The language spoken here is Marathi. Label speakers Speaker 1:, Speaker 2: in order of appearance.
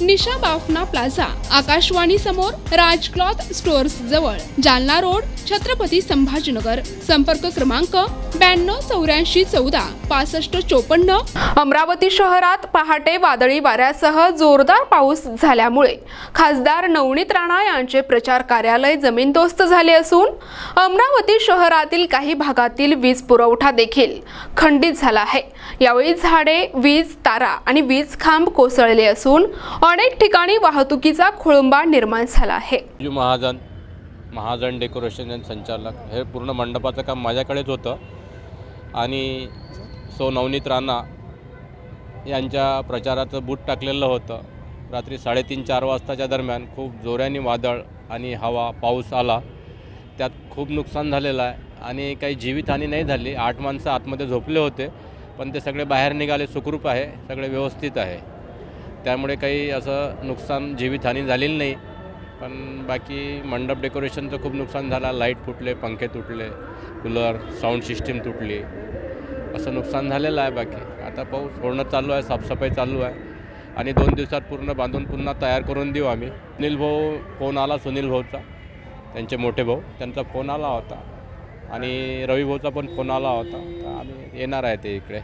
Speaker 1: निशा बाफना प्लाझा आकाशवाणी समोर राज क्लॉथ स्टोअर्स जवळ जालना रोड छत्रपती संभाजीनगर. संपर्क क्रमांक ब्याण्णव चौऱ्याऐंशी चौदा पासष्ट चोपन्न. अमरावती शहरात पहाटे वादळी वाऱ्यासह जोरदार पाऊस झाल्यामुळे खासदार नवनीत राणा यांचे प्रचार कार्यालय जमीनदोस्त झाले असून अमरावती शहरातील काही भागातील वीज पुरवठा देखील खंडित झाला आहे. यावेळी झाडे वीज तारा आणि वीज खांब कोसळले असून अनेक ठिकाणी वाहतुकीचा खोळंबा निर्माण झाला आहे.
Speaker 2: महाजन महाजन डेकोरेशन अँड संचालक हे पूर्ण मंडपाचं काम माझ्याकडेच होतं. आणि सो नवनीत राणा यांच्या प्रचाराचं बूट टाकलेलं होतं. रात्री साडेतीन चार वाजताच्या दरम्यान खूप जोऱ्याने वादळ आणि हवा पाऊस आला. त्यात खूप नुकसान झालेलं आहे आणि काही जीवितहानी नाही झाली. आठ माणसं आतमध्ये झोपले होते पण ते सगळे बाहेर निघाले. सुखरूप आहे सगळे व्यवस्थित आहे. त्यामुळे काही असं नुकसान जीवितहानी झालेली नाही. पण बाकी मंडप डेकोरेशनचं खूप नुकसान झालं. लाइट फुटले पंखे तुटले कूलर साऊंड सिस्टीम तुटली. असं नुकसान झालेलं आहे बाकी. आता पाऊस सोडणं चालू आहे साफसफाई चालू आहे. आणि दोन दिवसात पूर्ण बांधून पुन्हा तयार करून देऊ आम्ही. सुनील भाऊ फोन आला सुनील भाऊचा. त्यांचे मोठे भाऊ. त्यांचा फोन आला होता. आणि रवी भाऊचा पण फोन आला होता. तर आम्ही येणार आहे ते इकडे.